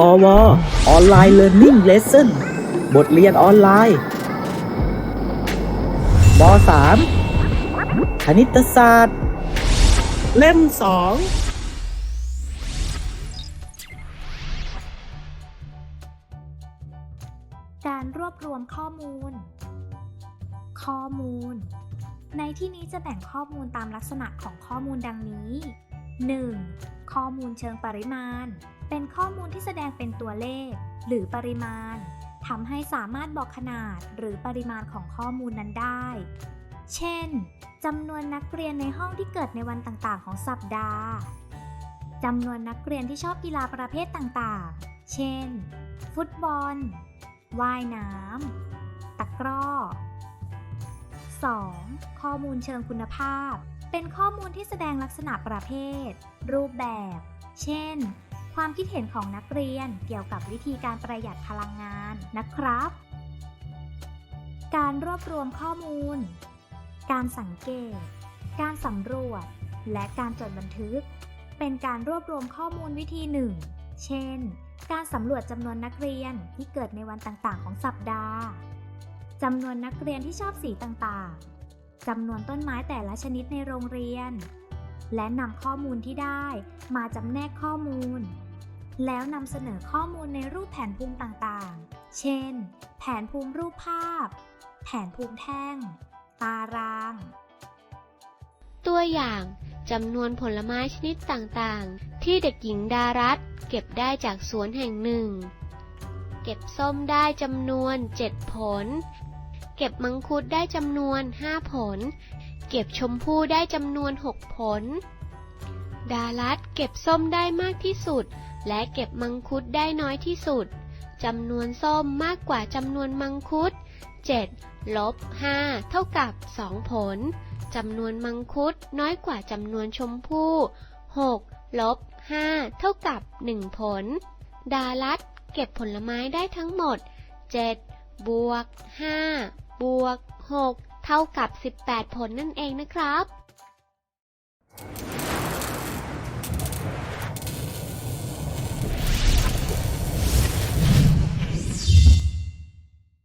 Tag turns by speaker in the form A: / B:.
A: พอวออนไลน์เรียนนิ่งเลสเซ่นบทเรียนออนไลน์ม3คณิตศาสตร์ เล่มสอง
B: การรวบรวมข้อมูล ข้อมูล ในที่นี้จะแบ่งข้อมูลตามลักษณะของข้อมูลดังนี้ 1. ข้อมูลเชิงปริมาณ เป็นข้อมูลที่แสดงเป็นตัวเลข หรือปริมาณทำให้สามารถบอกขนาดหรือปริมาณของข้อมูลนั้นได้ เช่นจำนวนนักเรียนในห้องที่เกิดในวันต่างๆ ของสัปดาห์จำนวนนักเรียนที่ชอบกีฬาประเภทต่างๆ เช่น ฟุตบอล ว่ายน้ำ ตะกร้อ 2. ข้อมูลเชิงคุณภาพ เป็นข้อมูลที่แสดงลักษณะประเภท รูปแบบ เช่น ความคิดเห็นของนักเรียนเกี่ยวกับวิธีการประหยัดพลังงานนะครับ การรวบรวมข้อมูล การสังเกต การสำรวจ และการจดบันทึก เป็นการรวบรวมข้อมูลวิธีหนึ่ง เช่น การสำรวจจำนวนนักเรียนที่เกิดในวันต่างๆ ของสัปดาห์ จำนวนนักเรียนที่ชอบสีต่างๆ จำนวนต้นไม้แต่ละชนิดในโรงเรียน และนำข้อมูลที่ได้มาจำแนกข้อมูล แล้วนำเสนอข้อมูลในรูปแผนภูมิต่างๆ เช่น แผนภูมิรูปภาพ แผนภูมิแท่ง ตาราง
C: ตัวอย่างจำนวนผลไม้ชนิดต่างๆ ที่เด็กหญิงดารัตเก็บได้จากสวนแห่งหนึ่ง เก็บส้มได้จำนวน 7 ผล เก็บมังคุดได้จำนวน 5 ผล เก็บชมพู่ได้จำนวน 6 ผล ดารัตเก็บส้มได้มากที่สุด และเก็บมังคุดได้น้อยที่สุดจำนวนส้มมากกว่าจำนวนมังคุด 7 ลบ 5 เท่ากับ 2 ผลจำนวนมังคุดน้อยกว่าจำนวนชมพู่ 6 ลบ 5 เท่ากับ 1 ผล ดารัตเก็บผลไม้ได้ทั้งหมด 7 บวก 5 บวก 6 เท่ากับ 18 ผลนั่นเองนะครับ